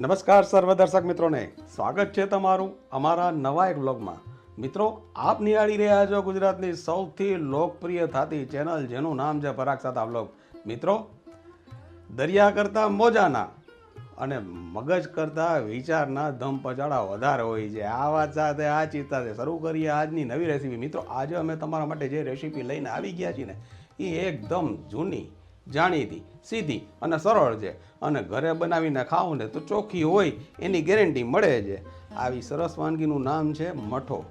નમસ્કાર સર્વ દર્શક મિત્રોને. સ્વાગત છે તમારું અમારા નવા એક બ્લોગમાં મિત્રો, આપ નિહાળી રહ્યા છો ગુજરાતની સૌથી લોકપ્રિય થતી ચેનલ જેનું નામ છે પરાગ સાતા બ્લોગ મિત્રો, દરિયા કરતાં મોજાના અને મગજ કરતાં વિચારના ધમ પચાડા વધારે હોય છે. આ વાત સાથે આ ચિંતા છે. શરૂ કરીએ આજની નવી રેસીપી મિત્રો, આજે અમે તમારા માટે જે રેસીપી લઈને આવી ગયા છીએ ને, એ એકદમ જૂની જાણીતી, સીધી અને સરળ છે. અને ઘરે બનાવીને ખાવું ને તો ચોખ્ખી હોય, એની ગેરંટી મળે છે. આવી સરસ વાનગીનું નામ છે મઠો.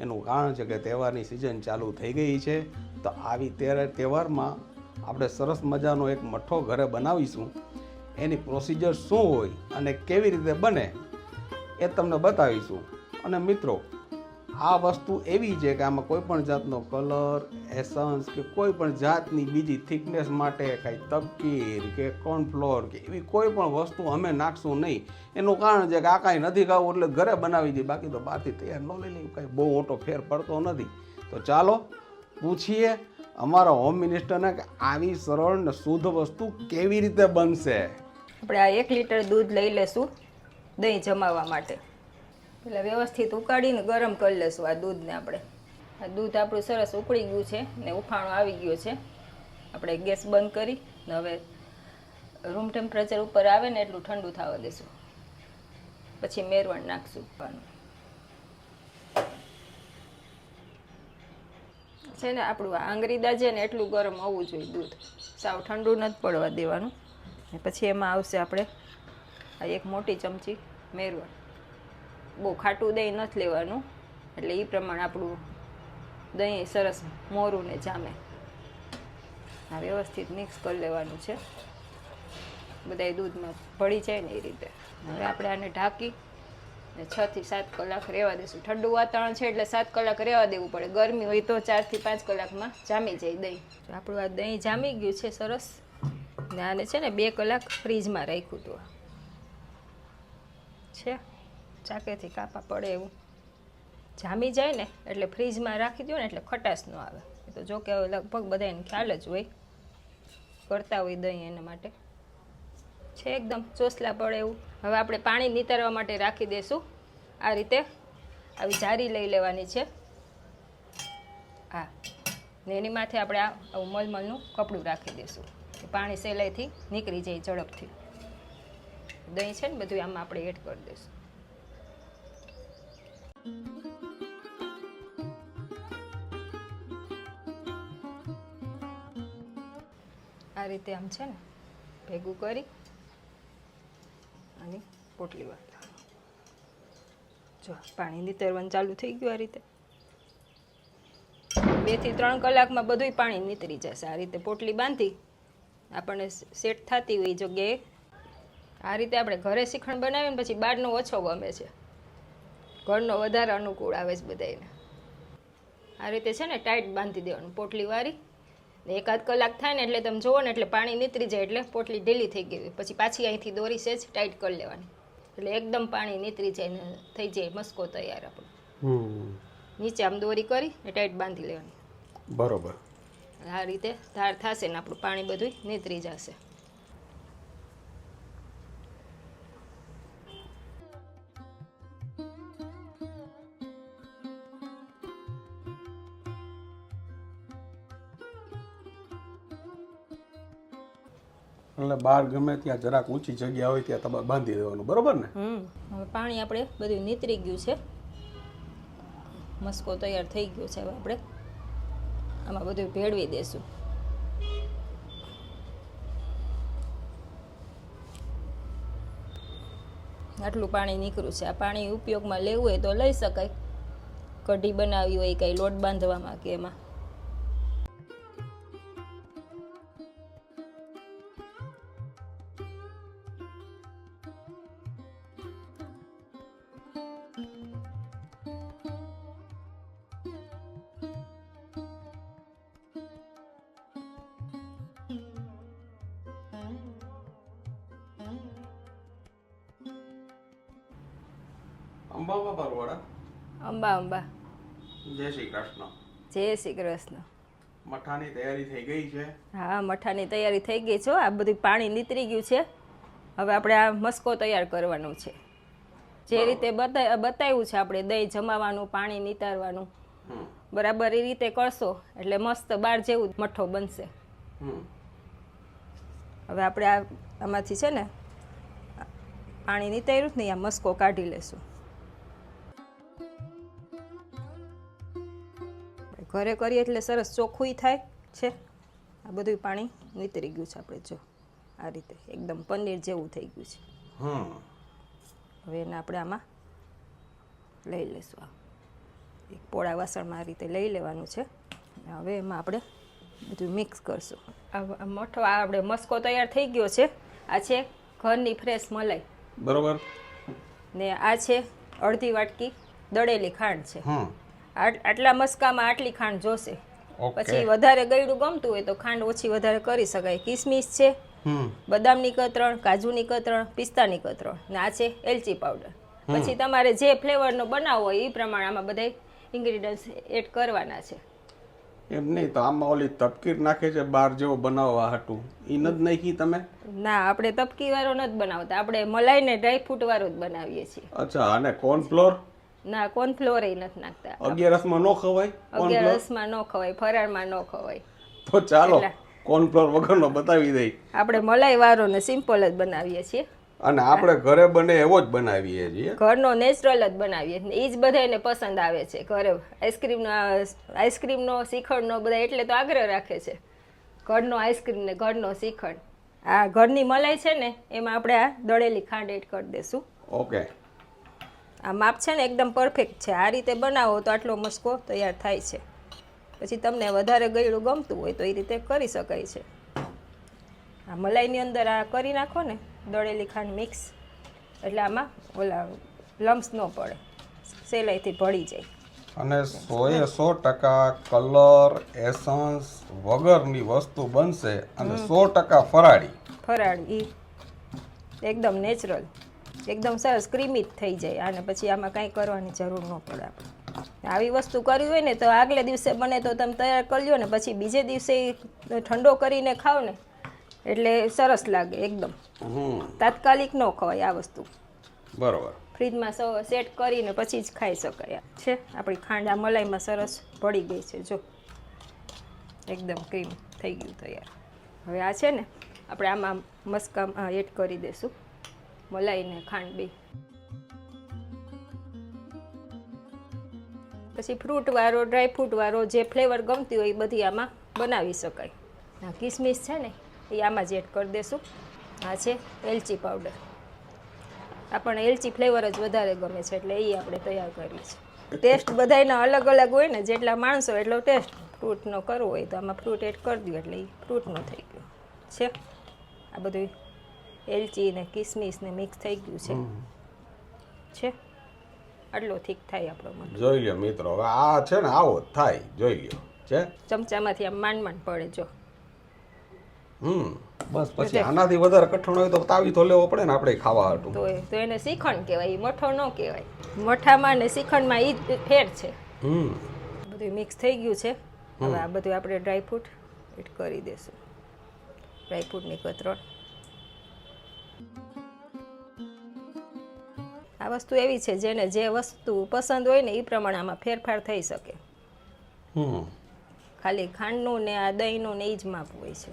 એનું કારણ છે કે તહેવારની સિઝન ચાલુ થઈ ગઈ છે. તો આવી તહેવારમાં આપણે સરસ મજાનો એક મઠો ઘરે બનાવીશું. એની પ્રોસિજર શું હોય અને કેવી રીતે બને એ તમને બતાવીશું. અને મિત્રો આ વસ્તુ એવી છે કે આમાં કોઈ પણ જાતનો કલર એસન્સ કે કોઈ પણ જાતની બીજી થિકનેસ માટે કાંઈ તપકીર કે કોર્નફ્લોર કે એવી કોઈ પણ વસ્તુ અમે નાખશું નહીં. એનું કારણ છે કે આ કાંઈ નથી ખાવું એટલે ઘરે બનાવી દઈએ. બાકી તો બહારથી તૈયાર ન લઈ લઈએ. કાંઈ બહુ મોટો ફેર પડતો નથી. તો ચાલો, પૂછીએ અમારા હોમ મિનિસ્ટરને કે આવી સરળ ને શુદ્ધ વસ્તુ કેવી રીતે બનશે? આપણે આ એક લીટર દૂધ લઈ લેશું દહીં જમાવવા માટે. એટલે વ્યવસ્થિત ઉકાળીને ગરમ કરી લઈશું આ દૂધને આપણે. આ દૂધ આપણું સરસ ઉકળી ગયું છે ને ઉફાણો આવી ગયો છે. આપણે ગેસ બંધ કરી ને હવે રૂમ ટેમ્પરેચર ઉપર આવે ને એટલું ઠંડુ થવા દેશું. પછી મેરવણ નાખશું ઉફાણું છે ને આપણું આ દાજે ને એટલું ગરમ હોવું જોઈએ દૂધ. સાવ ઠંડુ નથી પડવા દેવાનું. ને પછી એમાં આવશે આપણે આ એક મોટી ચમચી મેરવણ. બહુ ખાટું દહીં નથી લેવાનું. એટલે એ પ્રમાણે આપણું દહીં સરસ મોરું ને જામે. આ વ્યવસ્થિત મિક્સ કરી લેવાનું છે. બધા દૂધમાં ભળી જાય ને એ રીતે. હવે આપણે આને ઢાંકી ને છ થી સાત કલાક રહેવા દઈશું ઠંડુ વાતાવરણ છે એટલે સાત કલાક રહેવા દેવું પડે. ગરમી હોય તો ચારથી પાંચ કલાકમાં જામી જાય દહીં. આપણું આ દહીં જામી ગયું છે સરસ. ને આને છે ને બે કલાક ફ્રીજમાં રાખ્યું હતું. છે? ચાકેથી કાપા પડે એવું. જામી જાય ને એટલે ફ્રીજમાં રાખી દો ને એટલે ખટાશ ન આવે. એ તો જોકે હવે લગભગ બધાને ખ્યાલ જ હોય. કરતા હોય દહીં એના માટે. છે એકદમ ચોસલા પડે એવું. હવે આપણે પાણી નીતરવા માટે રાખી દઈશું આ રીતે આવી જારી લઈ લેવાની છે. હા. ને એની માથે આપણે આ આવું મલમલનું કપડું રાખી દઈશું પાણી સહેલાઈથી નીકળી જાય ઝડપથી. દહીં છે ને બધું આમાં આપણે એડ કરી દઈશું આ રીતે આમ છે ને, ભેગું કરી અને પોટલી વાળવાનું જો, પાણી નીતરવાનું ચાલુ થઈ ગયું આ રીતે. બેથી ત્રણ કલાકમાં બધુંય પાણી નીતરી જશે. આ રીતે પોટલી બાંધી આપણને સેટ થતી હોય જગ્યાએ આ રીતે આપણે ઘરે શિખંડ બનાવીએ ને પછી બહારનો ઓછો ગમે છે. ઘરનો વધારે અનુકૂળ આવે છે બધાને આ રીતે છે ને ટાઈટ બાંધી દેવાનું પોટલી વારી ને એકાદ કલાક થાય ને એટલે તમે જુઓ ને એટલે પાણી નીતરી જાય એટલે પોટલી ઢીલી થઈ ગઈ પછી પાછી અહીંથી દોરી સેજ ટાઈટ કરી લેવાની. એટલે એકદમ પાણી નીતરી જાય ને થઈ જાય મસ્કો તૈયાર આપણો. નીચે આમ દોરી કરી ને ટાઈટ બાંધી લેવાની. બરોબર. આ રીતે ધાર થશે ને આપણું પાણી બધું નીતરી જશે. એટલે બહાર ગમે ત્યાં જરાક ઊંચી જગ્યા હોય ત્યાં તમારે બાંધી દેવાનું, બરોબર ને? હવે પાણી આપણે બધું નીતરી ગયું છે. મસ્કો તૈયાર થઈ ગયો છે હવે આપણે. આમાં બધું ભેળવી દેશું. આટલું પાણી નીકળ્યું છે. આ પાણી ઉપયોગમાં લેવું હોય તો લઈ શકાય. કઢી બનાવી હોય, કંઈ લોટ બાંધવામાં કે એમાં. અંબા બાબા અંબા અંબા. જય શ્રી કૃષ્ણ. જય શ્રી કૃષ્ણ. મઠાની તૈયારી થઈ ગઈ છે? હા મઠાની તૈયારી થઈ ગઈ છે આ બધું પાણી નીતરી ગયું છે. હવે આપણે આ મસ્કો તૈયાર કરવાનો છે. જે રીતે બતા બતાવ્યું છે આપણે દહીં જમાવાનું પાણી નીતારવાનું. બરાબર એ રીતે કરશો એટલે મસ્ત બાર જેવું મઠો બનશે. હવે આપણે આ આમાંથી છે ને પાણી નિતાર્યું જ નહીં આ મસ્કો કાઢી લેશું. ઘરે કરીએ એટલે સરસ ચોખ્ખું થાય છે. આ બધું પાણી નીતરી ગયું છે આપણે જો. આ રીતે એકદમ પનીર જેવું થઈ ગયું છે. હમ. હવે એને આપણે આમાં લઈ લઈશું આ. એક પોળા વાસણમાં આ રીતે લઈ લેવાનું છે. હવે એમાં આપણે બધું મિક્સ કરશું. આ આ મઠો આપણે મસ્કો તૈયાર થઈ ગયો છે. આ છે ઘરની ફ્રેશ મલાઈ. બરોબર. ને આ છે અડધી વાટકી દળેલી ખાંડ છે. આટલા મસ્કામાં આટલી ખાંડ જોશે. પછી વધારે ગળ્યું ગમતું હોય તો ખાંડ ઓછી વધારે કરી શકાય. કિસમિસ છે બદામની કતરણ કાજુની કતરણ પિસ્તાની કતરણ. ને આ છે એલચી પાવડર. પછી તમારે જે ફ્લેવરનો બનાવવો હોય એ પ્રમાણે આમાં બધા ઇન્ગ્રીડિયન્ટ્સ એડ કરવાના છે. એમ નહીં તો આમાં ઓલી તપકીર નાખે છે બાર જેવો બનાવવા હાટું. એ નથી નાખી તમે? ના આપણે તપકી વાળો નથી બનાવતા. આપણે મલાઈને ડ્રાયફ્રૂટ વાળો જ બનાવીએ છીએ. અચ્છા અને કોર્નફ્લોર ના કોર્નફ્લોર એ નથી નાખતા. અગિયારસમાં નો ખવાય અગિયારસમાં ન ખવાય ફરાળમાં નો ખવાય. તો ચાલો. કોર્નફ્લોર વગરનો બતાવી દઈ. આપણે મલાઈ વાળો ને સિમ્પલ જ બનાવીએ છીએ. અને આપણે ઘરે બને એવો જ બનાવીએ છીએ. ઘરનો નેચરલ જ બનાવીએ ને એ જ બધાને પસંદ આવે છે ઘરે. આઈસ્ક્રીમનો આઈસ્ક્રીમનો શ્રીખંડનો બધા એટલે તો આગ્રહ રાખે છે. ઘરનો આઈસ્ક્રીમ ને ઘરનો શ્રીખંડ આ ઘરની મલાઈ છે ને એમાં આપણે આ દળેલી ખાંડ એડ કરી દઈશું ઓકે આ માપ છે ને એકદમ પરફેક્ટ છે. આ રીતે બનાવો તો આટલો મસ્કો તૈયાર થાય છે. પછી તમને વધારે ગળ્યું ગમતું હોય તો એ રીતે કરી શકાય છે. આ મલાઈની અંદર આ કરી નાખો ને દળેલી ખાંડ મિક્સ એટલે આમાં ઓલા લમ્સ ન પડે. સહેલાઈથી ભળી જાય. અને સોએ સો ટકા કલર એસન્સ વગરની વસ્તુ બનશે અને સો ટકા ફરાળી. ફરાળી. એકદમ નેચરલ એકદમ સરસ ક્રીમી જ થઈ જાય. અને પછી આમાં કાંઈ કરવાની જરૂર ન પડે આપણે. આવી વસ્તુ કરવી હોય ને તો આગલે દિવસે બને તો તમે તૈયાર કરી ને પછી બીજે દિવસે ઠંડો કરીને ખાઓ ને એટલે સરસ લાગે એકદમ. તાત્કાલિક ન ખવાય આ વસ્તુ. બરોબર. ફ્રીજમાં સૌ સેટ કરીને પછી જ ખાઈ શકાય. છે આપણી ખાંડ આ મલાઈમાં સરસ ભળી ગઈ છે જો. એકદમ ક્રીમ થઈ ગયું તૈયાર. હવે આ છે ને આપણે આમાં મસ્કામ એડ કરી દઈશું મલાઈ ને ખાંડ બી. પછી ફ્રૂટ વાળો ડ્રાય વાળો જે ફ્લેવર ગમતી હોય એ બધી આમાં બનાવી શકાય. આ કિસમિસ છે ને, એ આમાં જ એડ કરી દઈશું આ છે એલચી પાવડર આપણને એલચી ફ્લેવર જ વધારે ગમે છે, એટલે એ આપણે તૈયાર કરીએ છીએ. ટેસ્ટ બધાયના અલગ અલગ હોય ને, જેટલા માણસો એટલો ટેસ્ટ ફ્રૂટનો કરવો હોય તો આમાં ફ્રૂટ એડ કરી દો એટલે એ ફ્રૂટનો થઈ ગયો. છે? આ બધું એલચી ને કિસમિસ ને મિક્સ થઈ ગયું છે. છે? આટલો ઠીક થાય આપણો મન. જોઈ લ્યો મિત્રો હવે આ છે ને આવો થાય જોઈ લ્યો. છે? ચમચામાંથી આમ માંડ માંડ પડે જો. હમ. બસ પછી આનાથી વધારે કઠણ હોય તો તાવી તો લેવો પડે ને આપણે ખાવા હતું તો તો એને શ્રીખંડ કહેવાય એ મઠો ન કહેવાય. મઠામાં ને શ્રીખંડમાં એ જ ફેર છે. હમ. બધું મિક્સ થઈ ગયું છે. હવે આ બધું આપણે ડ્રાયફ્રૂટ એડ કરી દેશું. ડ્રાયફ્રૂટની કતરણ આ વસ્તુ એવી છે જેને જે વસ્તુ પસંદ હોય ને એ પ્રમાણે આમાં ફેરફાર થઈ શકે. હમ. ખાલી ખાંડનું ને આ દહીંનું ને એ જ માપ હોય છે.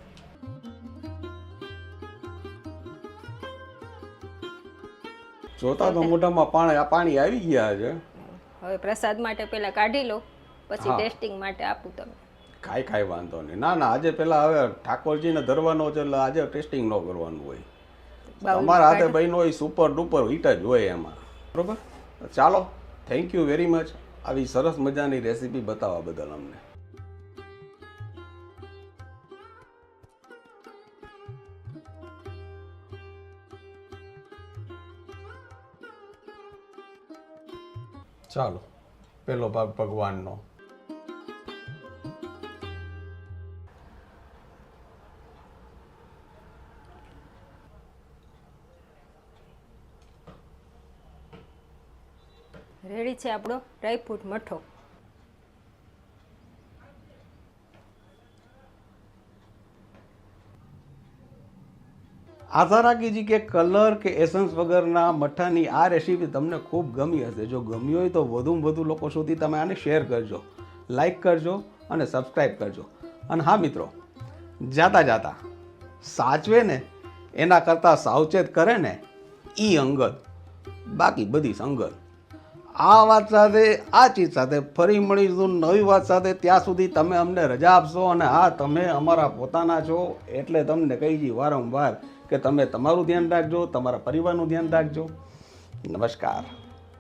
જોતા તો મોઢામાં પાણી પાણી આવી ગયા છે. હવે પ્રસાદ માટે પેલા કાઢી લો પછી ટેસ્ટિંગ માટે આપું તમે કાંઈ કાંઈ વાંધો નહીં. ના ના આજે પેલા હવે ઠાકોરજીને ધરવાનો છે એટલે આજે ટેસ્ટિંગ ન કરવાનું હોય. અમારા તમારા હાથે બહેનો હોય સુપર ડુપર હિટ જ હોય એમાં. બરોબર? ચાલો થેન્ક યુ વેરી મચ આવી સરસ મજાની રેસીપી બતાવવા બદલ અમને. ચાલો, પેલો ભાગ ભગવાનનો. છે આપણો ડ્રાયફ્રૂટ મઠો. આશા રાખીજી કે કલર કે એસન્સ વગરના મઠાની આ રેસીપી તમને ખૂબ ગમી હશે. જો ગમી હોય તો વધુમાં વધુ લોકો સુધી તમે આને શેર કરજો, લાઈક કરજો અને સબસ્ક્રાઈબ કરજો. અને હા મિત્રો, જાતા જાતા સાચવે ને, એના કરતાં સાવચેત કરે ને એ અંગત, બાકી બધી સંગત. આ વાત સાથે, આ ચીજ સાથે ફરી મળીશું નવી વાત સાથે. ત્યાં સુધી તમે અમને રજા આપશો અને હા, તમે અમારા પોતાના છો એટલે તમને કહી દઈએ વારંવાર કે તમે તમારું ધ્યાન રાખજો, તમારા પરિવારનું ધ્યાન રાખજો. નમસ્કાર.